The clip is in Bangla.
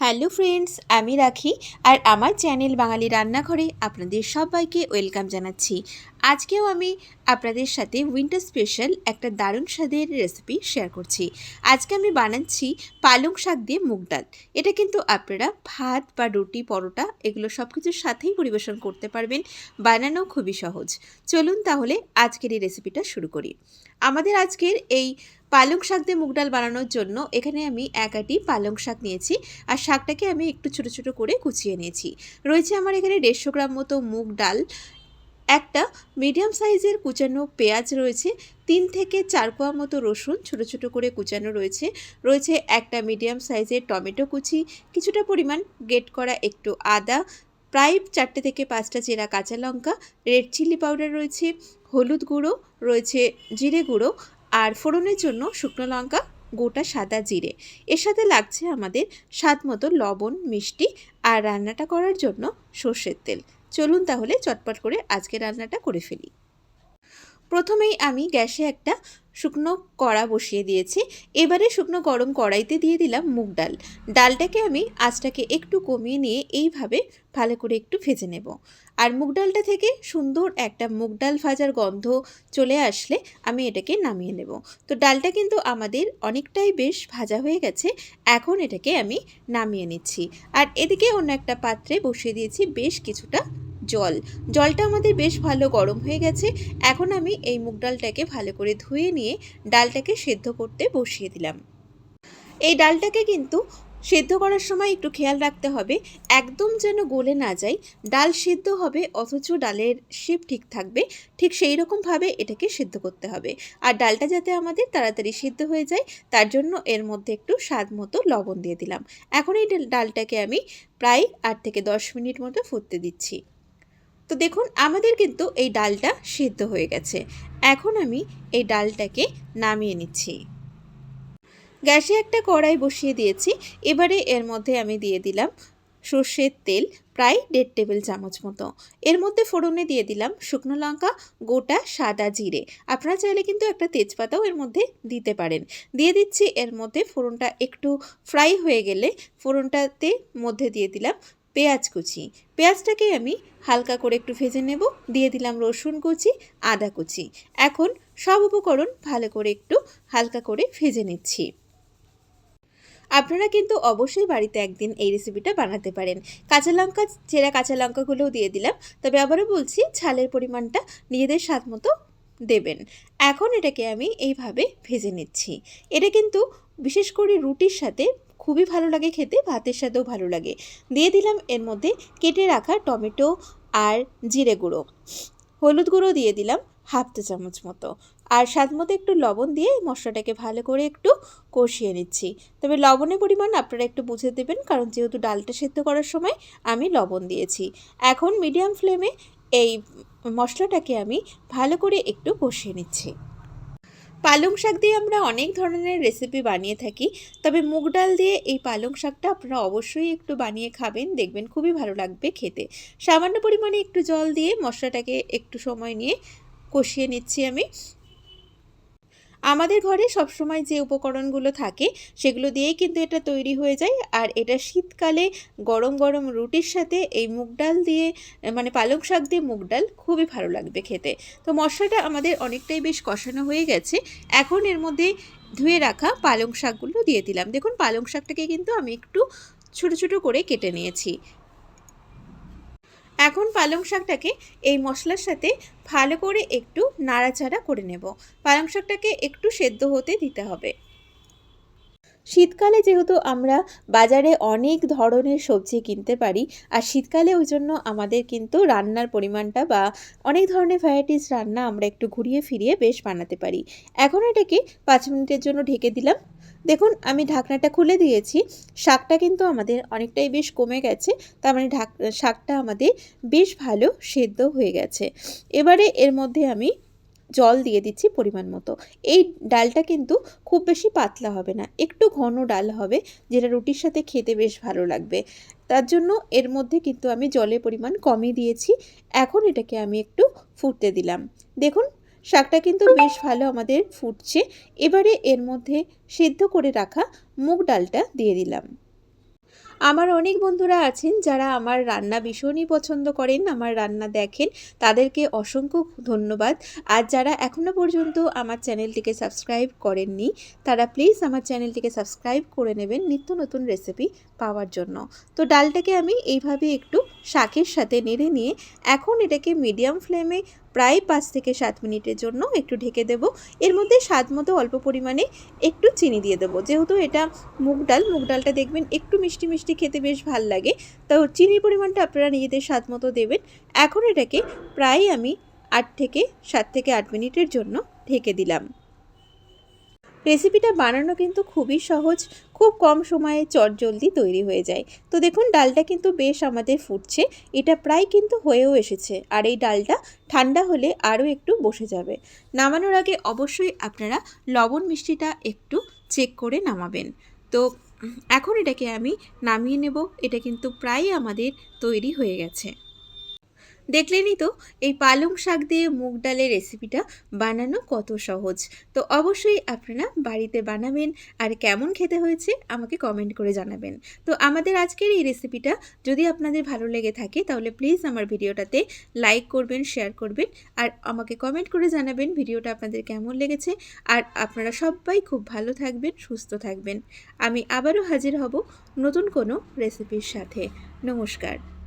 হ্যালো ফ্রেন্ডস আমি রাখি। আর আমার চ্যানেল বাঙালি রান্নাঘরে আপনাদের সবাইকে ওয়েলকাম জানাচ্ছি। আজকেও আমি আপনাদের সাথে উইন্টার স্পেশাল একটা দারুণ স্বাদের রেসিপি শেয়ার করছি। আজকে আমি বানাচ্ছি পালং শাক দিয়ে মুগ ডাল। এটা কিন্তু আপনারা ভাত বা রুটি, পরোটা এগুলো সব কিছুর সাথেই পরিবেশন করতে পারবেন। বানানো খুবই সহজ। চলুন তাহলে আজকের এই রেসিপিটা শুরু করি। আমাদের আজকের এই পালং শাক দিয়ে মুগ ডাল বানানোর জন্য এখানে আমি এক আটি পালং শাক নিয়েছি আর শাকটাকে আমি একটু ছোটো ছোটো করে কুচিয়ে নিয়েছি। রয়েছে আমার এখানে দেড়শো গ্রাম মতো মুগ ডাল। একটা মিডিয়াম সাইজের কুচানো পেঁয়াজ রয়েছে, তিন থেকে চার কোয়া মতো রসুন ছোটো ছোটো করে কুচানো রয়েছে। রয়েছে একটা মিডিয়াম সাইজের টমেটো কুচি, কিছুটা পরিমাণ গেট করা একটু আদা, প্রায় চারটে থেকে পাঁচটা চেরা কাঁচা লঙ্কা রেড চিলি পাউডার রয়েছে, হলুদ গুঁড়ো রয়েছে, জিরে গুঁড়ো, আর ফোড়নের জন্য শুকনো লঙ্কা, গোটা সাদা জিরে। এর সাথে লাগছে আমাদের স্বাদ মতো লবণ, মিষ্টি, আর রান্নাটা করার জন্য সর্ষের তেল। চলুন তাহলে চটপট করে আজকে রান্নাটা করে ফেলি। প্রথমেই আমি গ্যাসে একটা শুকনো কড়া বসিয়ে দিয়েছি। এবারে শুকনো গরম কড়াইতে দিয়ে দিলাম মুগ ডাল। ডালটাকে আমি আঁচটাকে একটু কমিয়ে নিয়ে এইভাবে ভালো করে একটু ভেজে নেব। আর মুগ ডালটা থেকে সুন্দর একটা মুগ ডাল ভাজার গন্ধ চলে আসলে আমি এটাকে নামিয়ে নেব। তো ডালটা কিন্তু আমাদের অনেকটাই বেশ ভাজা হয়ে গেছে, এখন এটাকে আমি নামিয়ে নিচ্ছি। আর এদিকে অন্য একটা পাত্রে বসিয়ে দিয়েছি বেশ কিছুটা জল। জলটা আমাদের বেশ ভালো গরম হয়ে গেছে। এখন আমি এই মুগ ডালটাকে ভালো করে ধুয়ে নিয়ে ডালটাকে সেদ্ধ করতে বসিয়ে দিলাম। এই ডালটাকে কিন্তু সেদ্ধ করার সময় একটু খেয়াল রাখতে হবে। একদম যেন গলে না যায়। ডাল সেদ্ধ হবে, অথচ ডালের শেপ ঠিক থাকবে। ঠিক সেই রকমভাবে এটাকে সেদ্ধ করতে হবে। আর ডালটা যাতে আমাদের তাড়াতাড়ি সেদ্ধ হয়ে যায়, তার জন্য এর মধ্যে একটু স্বাদ মতো লবণ দিয়ে দিলাম। এখন এই ডালটাকে আমি প্রায় আট থেকে দশ মিনিট মতো ফুটতে দিচ্ছি। তো দেখুন, আমাদের কিন্তু এই ডালটা সিদ্ধ হয়ে গেছে। এখন আমি এই ডালটাকে নামিয়ে নিচ্ছি। গ্যাসে একটা কড়াই বসিয়ে দিয়েছি। এবারে এর মধ্যে আমি দিয়ে দিলাম সর্ষের তেল, প্রায় দেড় টেবিল চামচ মতো। এর মধ্যে ফোড়নে দিয়ে দিলাম শুকনো লঙ্কা, গোটা সাদা জিরে। আপনারা চাইলে কিন্তু একটা তেজপাতাও এর মধ্যে দিতে পারেন। দিয়ে দিচ্ছি এর মধ্যে ফোড়নটা একটু ফ্রাই হয়ে গেলে, ফোড়নটাতে মধ্যে দিয়ে দিলাম পেঁয়াজ কুচি। পেঁয়াজটাকে আমি হালকা করে একটু ভেজে নেব। দিয়ে দিলাম রসুন কুচি, আদা কুচি। এখন সব উপকরণ ভালো করে একটু হালকা করে ভেজে নিচ্ছি। আপনারা কিন্তু অবশ্যই বাড়িতে একদিন এই রেসিপিটা বানাতে পারেন। কাঁচা লঙ্কা, চেরা কাঁচা লঙ্কাগুলোও দিয়ে দিলাম। তবে আবারও বলছি ছালের পরিমাণটা নিজেদের স্বাদ মতো দেবেন। এখন এটাকে আমি এইভাবে ভেজে নিচ্ছি। এটা কিন্তু বিশেষ করে রুটির সাথে খুবই ভালো লাগে খেতে, ভাতের সাথেও ভালো লাগে। দিয়ে দিলাম এর মধ্যে কেটে রাখা টমেটো আর জিরে গুঁড়ো। হলুদ গুঁড়ো দিয়ে দিলাম হাফ চা চামচ মতো। আর স্বাদ মতো একটু লবণ দিয়ে এই মশলাটাকে ভালো করে একটু কষিয়ে নিচ্ছি। তবে লবণের পরিমাণ আপনারা একটু বুঝে দেবেন, কারণ যেহেতু ডালটা সেদ্ধ করার সময় আমি লবণ দিয়েছি। এখন মিডিয়াম ফ্লেমে এই মশলাটাকে আমি ভালো করে একটু কষিয়ে নিচ্ছি। পালং শাক দিয়ে আমরা অনেক ধরনের রেসিপি বানিয়ে থাকি, তবে মুগ ডাল দিয়ে এই পালং শাকটা আপনারা অবশ্যই একটু বানিয়ে খাবেন, দেখবেন খুবই ভালো লাগবে খেতে। সামান্য পরিমাণে একটু জল দিয়ে মশলাটাকে একটু সময় নিয়ে কষিয়ে নিচ্ছি আমি। আমাদের ঘরে সবসময় যে উপকরণগুলো থাকে, সেগুলো দিয়েই কিন্তু এটা তৈরি হয়ে যায়। আর এটা শীতকালে গরম গরম রুটির সাথে এই মুগ ডাল দিয়ে মানে পালং শাক দিয়ে মুগ ডাল খুবই ভালো লাগবে খেতে। তো মশলাটা আমাদের অনেকটাই বেশ কষানো হয়ে গেছে। এখন এর মধ্যে ধুয়ে রাখা পালং শাকগুলো দিয়ে দিলাম। দেখুন, পালং শাকটাকে কিন্তু আমি একটু ছোটো ছোটো করে কেটে নিয়েছি। এখন পালং শাকটাকে এই মশলার সাথে ভালো করে একটু নাড়াচাড়া করে নেব। পালং শাকটাকে একটু সেদ্ধ হতে দিতে হবে। শীতকালে যেহেতু আমরা বাজারে অনেক ধরনের সবজি কিনতে পারি, আর শীতকালে ওই জন্য আমাদের কিন্তু রান্নার পরিমাণটা বা অনেক ধরনের ভ্যারাইটিস রান্না আমরা একটু ঘুরিয়ে ফিরিয়ে বেশ বানাতে পারি। এখন এটাকে পাঁচ মিনিটের জন্য ঢেকে দিলাম। দেখুন, আমি ঢাকনাটা খুলে দিয়েছি। শাকটা কিন্তু আমাদের অনেকটাই বেশ কমে গেছে। তার মানে ঢাক, শাকটা আমাদের বেশ ভালো সেদ্ধ হয়ে গেছে। এবারে এর মধ্যে আমি জল দিয়ে দিচ্ছি পরিমাণ মতো। এই ডালটা কিন্তু খুব বেশি পাতলা হবে না, একটু ঘন ডাল হবে, যেটা রুটির সাথে খেতে বেশ ভালো লাগবে। তার জন্য এর মধ্যে কিন্তু আমি জলের পরিমাণ কমই দিয়েছি। এখন এটাকে আমি একটু ফুটতে দিলাম। দেখুন শাকটা কিন্তু বেশ ভালো আমাদের ফুটছে। এবারে এর মধ্যে সেদ্ধ করে রাখা মুগ ডালটা দিয়ে দিলাম। আমার অনেক বন্ধুরা আছেন যারা আমার রান্না ভীষণই পছন্দ করেন, আমার রান্না দেখেন, তাদেরকে অসংখ্য ধন্যবাদ। আর যারা এখনও পর্যন্ত আমার চ্যানেলটিকে সাবস্ক্রাইব করেননি, তারা প্লিজ আমার চ্যানেলটিকে সাবস্ক্রাইব করে নেবেন নিত্য নতুন রেসিপি পাওয়ার জন্য। তো ডালটাকে আমি এইভাবে একটু শাকের সাথে নেড়ে নিয়ে এখন এটাকে মিডিয়াম ফ্লেমে প্রায় পাঁচ থেকে সাত মিনিটের জন্য একটু ঢেকে দেব। এর মধ্যে স্বাদ মতো অল্প পরিমাণে একটু চিনি দিয়ে দেবো। যেহেতু এটা মুগ ডাল, মুগ ডালটা দেখবেন একটু মিষ্টি মিষ্টি খেতে বেশ ভালো লাগে। তো চিনির পরিমাণটা আপনারা নিজেদের স্বাদ মতো দেবেন। এখন এটাকে প্রায় আমি আট থেকে সাত থেকে আট মিনিটের জন্য ঢেকে দিলাম। রেসিপিটা বানানো কিন্তু খুবই সহজ। খুব কম সময়ে চটজলদি তৈরি হয়ে যায়। তো দেখুন, ডালটা কিন্তু বেশ আমাদের ফুটছে। এটা প্রায় কিন্তু হয়েও এসেছে। আর এই ডালটা ঠান্ডা হলে আরও একটু বসে যাবে। নামানোর আগে অবশ্যই আপনারা লবণ মিষ্টিটা একটু চেক করে নামাবেন। তো এখন এটাকে আমি নামিয়ে নেব। এটা কিন্তু প্রায় আমাদের তৈরি হয়ে গেছে। দেখলেনই তো, এই পালং শাক দিয়ে মুগ ডালের রেসিপিটা বানানো কত সহজ। তো অবশ্যই আপনারা বাড়িতে বানাবেন আর কেমন খেতে হয়েছে আমাকে কমেন্ট করে জানাবেন। তো আমাদের আজকের এই রেসিপিটা যদি আপনাদের ভালো লেগে থাকে তাহলে প্লিজ আমার ভিডিওটাতে লাইক করবেন শেয়ার করবেন আর আমাকে কমেন্ট করে জানাবেন ভিডিওটা আপনাদের কেমন লেগেছে। আর আপনারা সবাই খুব ভালো থাকবেন, সুস্থ থাকবেন। আমি আবারও হাজির হব নতুন কোনো রেসিপির সাথে। নমস্কার।